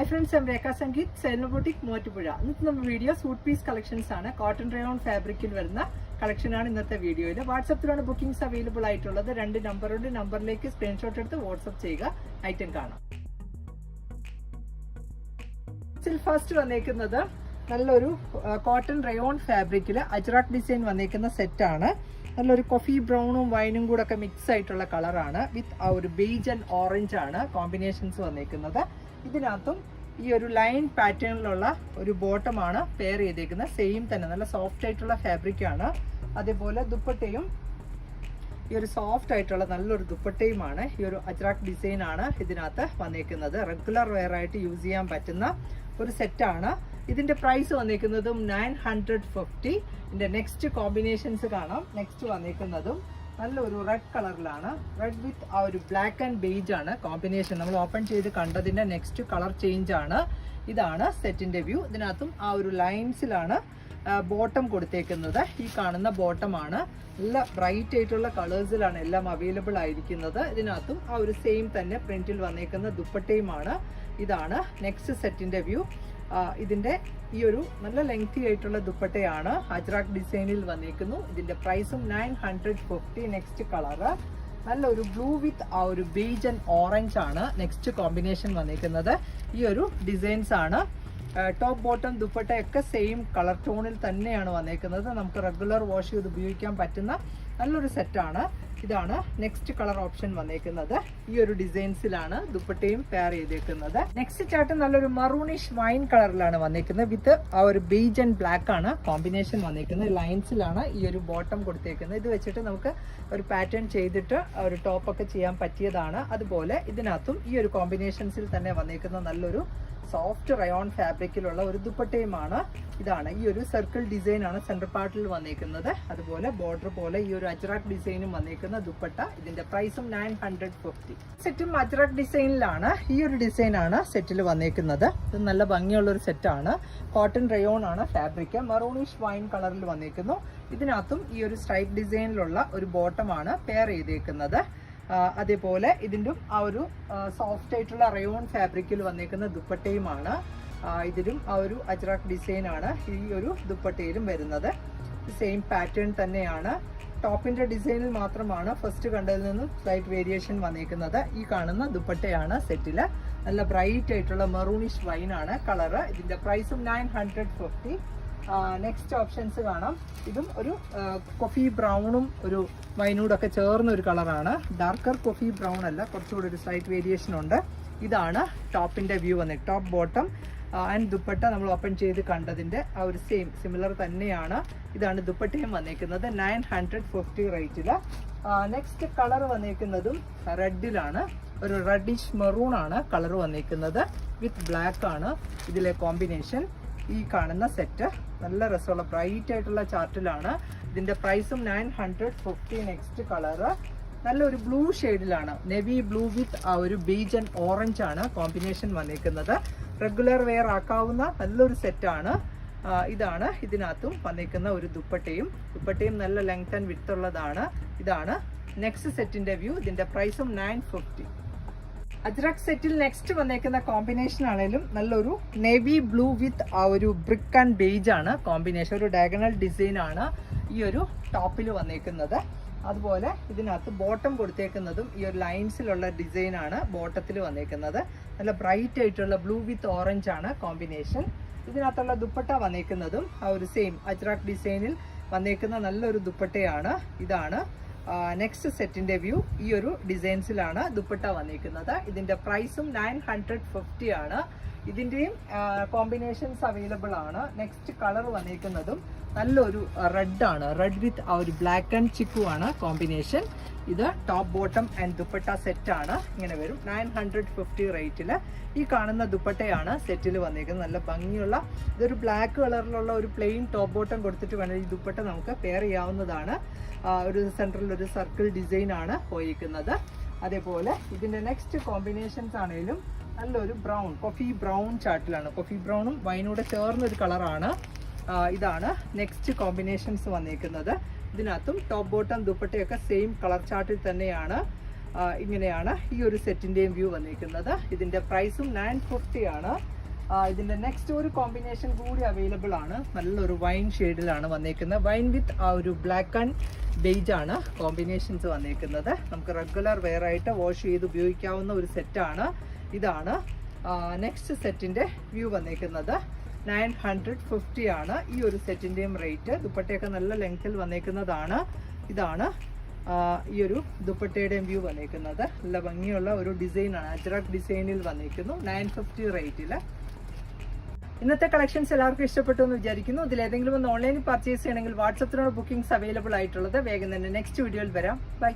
Hi friends M Rekha Sangeeth സെൽമബോട്ടിക് മോറ്റുപുഴ ഇന്നത്തെ നമ്മുടെ വീഡിയോ സൂട്ട് പീസ് കളക്ഷൻസ് ആണ്. കോട്ടൺ റയോൺ ഫാബ്രിക്കിൽ വരുന്ന കളക്ഷനാണ് ഇന്നത്തെ വീഡിയോയിൽ വാട്സപ്പിലാണ് ബുക്കിംഗ്സ് അവൈലബിൾ ആയിട്ടുള്ളത്. രണ്ട് നമ്പറുണ്ട് നമ്പറിലേക്ക് സ്ക്രീൻഷോട്ട് എടുത്ത് വാട്സപ്പ് ചെയ്യുക. ഐറ്റം കാണാം. ഫസ്റ്റ് വന്നേക്കുന്നത് നല്ലൊരു കോട്ടൺ റയോൺ ഫാബ്രിക്കിൽ അജറാട്ട് ഡിസൈൻ വന്നേക്കുന്ന സെറ്റാണ് നല്ലൊരു കോഫി ബ്രൗണും വൈനും കൂടെ ഒക്കെ മിക്സ് ആയിട്ടുള്ള കളറാണ് വിത്ത് ആ ഒരു ബീജ് ആൻഡ് ഓറഞ്ച് ആണ് കോമ്പിനേഷൻസ് വന്നേക്കുന്നത്. ഇതിനകത്തും ഈ ഒരു ലൈൻ പാറ്റേണിലുള്ള ഒരു ബോട്ടമാണ് പെയർ ചെയ്തേക്കുന്നത്. സെയിം തന്നെ നല്ല സോഫ്റ്റ് ആയിട്ടുള്ള ഫാബ്രിക് ആണ്. അതേപോലെ ദുപ്പട്ടയും ഈ ഒരു സോഫ്റ്റ് ആയിട്ടുള്ള നല്ലൊരു ദുപ്പട്ടയുമാണ് ഈ ഒരു അജ്രാക് ഡിസൈൻ ആണ് ഇതിനകത്ത് വന്നേക്കുന്നത്. റെഗുലർ വെയർ ആയിട്ട് യൂസ് ചെയ്യാൻ പറ്റുന്ന ഒരു സെറ്റാണ് ഇതിന്റെ പ്രൈസ് വന്നേക്കുന്നതും നയൻ ഹൺഡ്രഡ് ഫിഫ്റ്റി ഇതിന്റെ നെക്സ്റ്റ് കോമ്പിനേഷൻസ് കാണാം. നെക്സ്റ്റ് വന്നേക്കുന്നതും നല്ലൊരു റെഡ് കളറിലാണ് റെഡ് വിത്ത് ആ ഒരു ബ്ലാക്ക് ആൻഡ് ബേജ് ആണ്. കോമ്പിനേഷൻ നമ്മൾ ഓപ്പൺ ചെയ്ത് കണ്ടതിന്റെ നെക്സ്റ്റ് കളർ ചേഞ്ച് ആണ്. ഇതാണ് സെറ്റിന്റെ വ്യൂ ഇതിനകത്തും ആ ഒരു ലൈൻസിലാണ് ബോട്ടം കൊടുത്തേക്കുന്നത്. ഈ കാണുന്ന ബോട്ടമാണ് നല്ല ബ്രൈറ്റ് ആയിട്ടുള്ള കളേഴ്സിലാണ് എല്ലാം അവൈലബിൾ ആയിരിക്കുന്നത്. ഇതിനകത്തും ആ ഒരു സെയിം തന്നെ പ്രിന്റിൽ വന്നേക്കുന്ന ദുപ്പട്ടയുമാണ് ഇതാണ് നെക്സ്റ്റ് സെറ്റിന്റെ വ്യൂ ഇതിന്റെ ഈ ഒരു നല്ല ലെങ്തി ആയിട്ടുള്ള ദുപ്പട്ടയാണ് ഹജ്രാക്ക് ഡിസൈനിൽ വന്നിരിക്കുന്നു ഇതിന്റെ പ്രൈസും nine hundred fifty next colour നല്ല ഒരു ബ്ലൂ വിത്ത് ആ ഒരു ബീജൻ ആൻഡ് ഓറഞ്ച് ആണ് നെക്സ്റ്റ് കോമ്പിനേഷൻ വന്നിരിക്കുന്നത് ഈ ഒരു ഡിസൈൻസ് ആണ്. ടോപ്പ് ബോട്ടം ദുപ്പട്ട ഒക്കെ സെയിം കളർ ടോണിൽ തന്നെയാണ് വന്നേക്കുന്നത്. നമുക്ക് റെഗുലർ വാഷ് ചെയ്ത് ഉപയോഗിക്കാൻ പറ്റുന്ന നല്ലൊരു സെറ്റാണ് ഇതാണ് നെക്സ്റ്റ് കളർ ഓപ്ഷൻ വന്നേക്കുന്നത്. ഈ ഒരു ഡിസൈൻസിലാണ് ദുപ്പട്ടയും പെയർ ചെയ്തേക്കുന്നത്. നെക്സ്റ്റ് ചാർട്ട് നല്ലൊരു മറൂണിഷ് വൈൻ കളറിലാണ് വന്നേക്കുന്നത്. വിത്ത് ആ ഒരു ബീജ് ആൻഡ് ബ്ലാക്ക് ആണ് കോമ്പിനേഷൻ വന്നേക്കുന്നത്. ലൈൻസിലാണ് ഈ ഒരു ബോട്ടം കൊടുത്തേക്കുന്നത്. ഇത് വെച്ചിട്ട് നമുക്ക് ഒരു പാറ്റേൺ ചെയ്തിട്ട് ഒരു ടോപ്പൊക്കെ ചെയ്യാൻ പറ്റിയതാണ്. അതുപോലെ ഇതിനകത്തും ഈ ഒരു കോമ്പിനേഷൻസിൽ തന്നെ വന്നേക്കുന്ന നല്ലൊരു സോഫ്റ്റ് റയോൺ ഫാബ്രിക്കിലുള്ള ഒരു ദുപ്പട്ടയുമാണ്. ഇതാണ് ഈ ഒരു സർക്കിൾ ഡിസൈൻ ആണ് സെന്റർ പാർട്ടിൽ വന്നേക്കുന്നത്. അതുപോലെ ബോർഡർ പോലെ ഈ ഒരു അജ്രാക് ഡിസൈനും വന്നേക്കുന്ന ദുപ്പട്ട. ഇതിന്റെ പ്രൈസും നയൻ ഹൺഡ്രഡ് ഫിഫ്റ്റി സെറ്റും അജ്രാക് ഡിസൈനിലാണ് ഈ ഒരു ഡിസൈൻ ആണ് സെറ്റിൽ വന്നേക്കുന്നത്. ഇത് നല്ല ഭംഗിയുള്ള ഒരു സെറ്റാണ് കോട്ടൺ റയോൺ ആണ് ഫാബ്രിക് മറോണിഷ് വൈൻ കളറിൽ വന്നേക്കുന്നു. ഇതിനകത്തും ഈ ഒരു സ്ട്രൈപ്പ് ഡിസൈനിലുള്ള ഒരു ബോട്ടമാണ് പെയർ ചെയ്തേക്കുന്നത്. അതേപോലെ ഇതിന്റെ ആ ഒരു സോഫ്റ്റ് ആയിട്ടുള്ള റയോൺ ഫാബ്രിക്കിൽ വന്നേക്കുന്ന ദുപ്പട്ടയുമാണ്. ഇതിലും ആ ഒരു അജ്രാക്ക് ഡിസൈൻ ആണ് ഈ ഒരു ദുപ്പട്ടയിലും വരുന്നത്. സെയിം പാറ്റേൺ തന്നെയാണ്. ടോപ്പിന്റെ ഡിസൈനിൽ മാത്രമാണ് ഫസ്റ്റ് കണ്ടതിൽ നിന്ന് സ്ലൈറ്റ് വേരിയേഷൻ വന്നേക്കുന്നത്. ഈ കാണുന്ന ദുപ്പട്ടയാണ് സെറ്റിൽ നല്ല ബ്രൈറ്റ് ആയിട്ടുള്ള മെറൂണിഷ് വൈനാണ് കളറ് ഇതിന്റെ പ്രൈസും nine hundred fifty next options കാണാം. ഇതും ഒരു കൊഫി ബ്രൗണും ഒരു വൈനൂടൊക്കെ ചേർന്ന ഒരു കളറാണ് ഡാർക്കർ കൊഫി ബ്രൗൺ അല്ല കുറച്ചുകൂടി ഒരു സ്ലൈറ്റ് വേരിയേഷൻ ഉണ്ട്. ഇതാണ് ടോപ്പിന്റെ വ്യൂ വന്നത് ടോപ്പ് ബോട്ടം ആൻഡ് ദുപ്പട്ട നമ്മൾ ഓപ്പൺ ചെയ്ത് കണ്ടതിന്റെ ആ ഒരു സെയിം സിമിലർ തന്നെയാണ്. ഇതാണ് ദുപ്പട്ടയും വന്നേക്കുന്നത് നയൻ ഹൺഡ്രഡ് ഫിഫ്റ്റി റേറ്റിൽ നെക്സ്റ്റ് കളർ വന്നേക്കുന്നതും റെഡിലാണ്. ഒരു റെഡിഷ് മെറൂൺ ആണ് കളർ വന്നേക്കുന്നത് വിത്ത് ബ്ലാക്ക് ആണ് ഇതിലെ കോമ്പിനേഷൻ ഈ കാണുന്ന സെറ്റ് നല്ല രസമുള്ള ബ്രൈറ്റ് ആയിട്ടുള്ള ചാർട്ടിലാണ്. ഇതിന്റെ പ്രൈസും nine hundred fifty next colour നല്ലൊരു ബ്ലൂ ഷെയ്ഡിലാണ് നെവി ബ്ലൂ വിത്ത് ആ ഒരു ബീജ് ആൻഡ് ഓറഞ്ച് ആണ് കോമ്പിനേഷൻ വന്നിരിക്കുന്നത് റെഗുലർ വെയർ ആക്കാവുന്ന നല്ലൊരു സെറ്റാണ് ഇതാണ് ഇതിനകത്തും വന്നിരിക്കുന്ന ഒരു ദുപ്പട്ടയും. ദുപ്പട്ടയും നല്ല ലെങ്ത് ആൻഡ് വിത്ത് ഉള്ളതാണ്. ഇതാണ് നെക്സ്റ്റ് സെറ്റിന്റെ വ്യൂ ഇതിന്റെ പ്രൈസും നയൻ ഫിഫ്റ്റി അജ്രക് സെറ്റിൽ നെക്സ്റ്റ് വന്നേക്കുന്ന കോമ്പിനേഷൻ ആണെങ്കിലും നല്ലൊരു നേവി ബ്ലൂ വിത്ത് ആ ഒരു ബ്രിക്ക് ആൻഡ് ബേജ് ആണ്. കോമ്പിനേഷൻ ഒരു ഡയഗണൽ ഡിസൈൻ ആണ് ഈ ഒരു ടോപ്പിൽ വന്നേക്കുന്നത്. അതുപോലെ ഇതിനകത്ത് ബോട്ടം കൊടുത്തേക്കുന്നതും ഈ ഒരു ലൈൻസിലുള്ള ഡിസൈൻ ആണ് ബോട്ടത്തിൽ വന്നേക്കുന്നത്. നല്ല ബ്രൈറ്റ് ആയിട്ടുള്ള ബ്ലൂ വിത്ത് ഓറഞ്ച് ആണ് കോമ്പിനേഷൻ ഇതിനകത്തുള്ള ദുപ്പട്ട വന്നേക്കുന്നതും ആ ഒരു സെയിം അജ്രാക് ഡിസൈനിൽ വന്നേക്കുന്ന നല്ലൊരു ദുപ്പട്ടയാണ്. ഇതാണ്. നെക്സ്റ്റ് സെറ്റിന്റെ വ്യൂ ഈ ഒരു ഡിസൈൻസിലാണ് ദുപ്പട്ട വന്നിരിക്കുന്നത്. ഇതിന്റെ പ്രൈസും നയൻ ഹൺഡ്രഡ് ഫിഫ്റ്റി ആണ്. ഇതിന്റെയും കോമ്പിനേഷൻസ് അവൈലബിൾ ആണ്. നെക്സ്റ്റ് കളർ വന്നിരിക്കുന്നതും നല്ലൊരു റെഡ് ആണ്. റെഡ് വിത്ത് ആ ഒരു ബ്ലാക്ക് ആൻഡ് ചിക്കു ആണ് കോമ്പിനേഷൻ ഇത് top bottom and dupatta set ആണ്. ഇങ്ങനെ വരും. നയൻ ഹൺഡ്രഡ് ഫിഫ്റ്റി റേറ്റിൽ ഈ കാണുന്ന ദുപ്പട്ടയാണ് സെറ്റിൽ വന്നിരിക്കുന്നത് നല്ല ഭംഗിയുള്ള ഇതൊരു ബ്ലാക്ക് കളറിലുള്ള ഒരു പ്ലെയിൻ ടോപ്പ് ബോട്ടം കൊടുത്തിട്ട് വേണം ഈ ദുപ്പട്ട നമുക്ക് പെയർ ചെയ്യാവുന്നതാണ്. ഒരു സെൻട്രൽ ഒരു സർക്കിൾ ഡിസൈൻ ആണ് പോയിരിക്കുന്നത് അതേപോലെ ഇതിന്റെ നെക്സ്റ്റ് കോമ്പിനേഷൻസ് ആണെങ്കിലും നല്ലൊരു ബ്രൗൺ കോഫി ബ്രൗൺ ചാട്ടിലാണ്. കോഫി ബ്രൗണും വൈനോട് ചേർന്നൊരു കളറാണ് ഇതാണ് നെക്സ്റ്റ് കോമ്പിനേഷൻസ് വന്നിരിക്കുന്നത് ഇതിനകത്തും ടോപ്പ് ബോട്ടം ദുപ്പട്ടയൊക്കെ സെയിം കളർ ചാർട്ടിൽ തന്നെയാണ് ഇങ്ങനെയാണ് ഈ ഒരു സെറ്റിന്റെയും വ്യൂ വന്നിരിക്കുന്നത്. ഇതിന്റെ പ്രൈസും നയൻ ഫിഫ്റ്റി ആണ്. ഇതിന്റെ നെക്സ്റ്റ് ഒരു കോമ്പിനേഷൻ കൂടി അവൈലബിൾ ആണ്. നല്ലൊരു വൈൻ ഷെയ്ഡിലാണ് വന്നിരിക്കുന്നത്. വൈൻ വിത്ത് ആ ഒരു ബ്ലാക്ക് ആൻഡ് ബെയ്ജ് ആണ് കോമ്പിനേഷൻസ് വന്നിരിക്കുന്നത്. നമുക്ക് റെഗുലർ വെയർ ആയിട്ട് വാഷ് ചെയ്ത് ഉപയോഗിക്കാവുന്ന ഒരു സെറ്റാണ് ഇതാണ് നെക്സ്റ്റ് സെറ്റിന്റെ വ്യൂ വന്നേക്കുന്നത് നയൻ ഹൺഡ്രഡ് ഫിഫ്റ്റി ആണ് ഈ ഒരു സെറ്റിന്റെയും റേറ്റ്. ദുപ്പട്ടയൊക്കെ നല്ല ലെങ്ത്തിൽ വന്നേക്കുന്നതാണ്. ഇതാണ് ഈ ഒരു ദുപ്പട്ടയുടെയും വ്യൂ വന്നേക്കുന്നത്. നല്ല ഭംഗിയുള്ള ഒരു ഡിസൈനാണ്. അജ്രക് ഡിസൈനിൽ വന്നേക്കുന്നു നയൻ ഫിഫ്റ്റി റേറ്റിൽ ഇന്നത്തെ കളക്ഷൻസ് എല്ലാവർക്കും ഇഷ്ടപ്പെട്ടു എന്ന് വിചാരിക്കുന്നു. ഇതിൽ ഏതെങ്കിലും ഒന്ന് ഓൺലൈനിൽ പർച്ചേസ് ചെയ്യണമെങ്കിൽ വാട്സപ്പിനോട് ബുക്കിംഗ്സ് അവൈലബിൾ ആയിട്ടുള്ളത്. വേഗം തന്നെ നെക്സ്റ്റ് വീഡിയോയിൽ വരാം. ബൈ.